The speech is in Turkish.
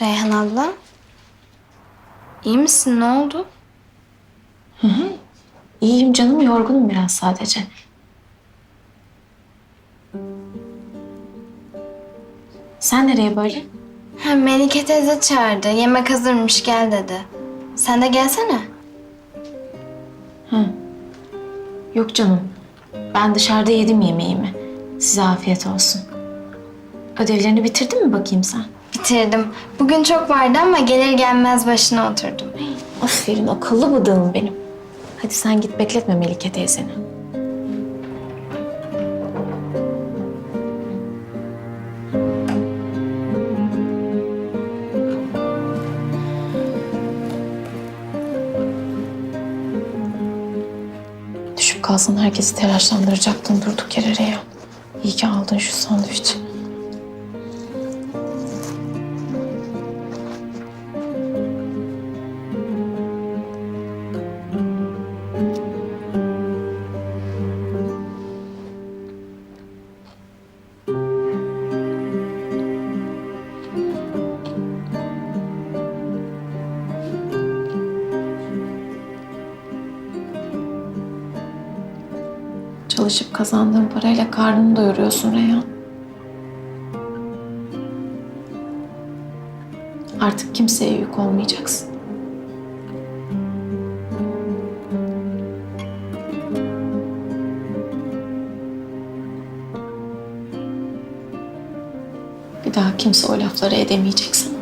Reyhan abla. İyi misin? Ne oldu? İyiyim canım, yorgunum biraz sadece. Sen nereye böyle? Ha, Melike teyze çağırdı. Yemek hazırmış gel dedi. Sen de gelsene. Yok canım. Ben dışarıda yedim yemeğimi. Size afiyet olsun. Ödevlerini bitirdin mi bakayım sen? Bitirdim. Bugün çok vardı ama gelir gelmez başına oturdum. Aferin akıllı bıdığım benim. Hadi sen git bekletme Melike teyzeni. Düşüp kalsan herkesi telaşlandıracaktın durduk yere Reyhan. İyi ki aldın şu sandviçi. Çalışıp kazandığın parayla karnını doyuruyorsun Reyhan. Artık kimseye yük olmayacaksın. Bir daha kimse o lafları edemeyecek sana.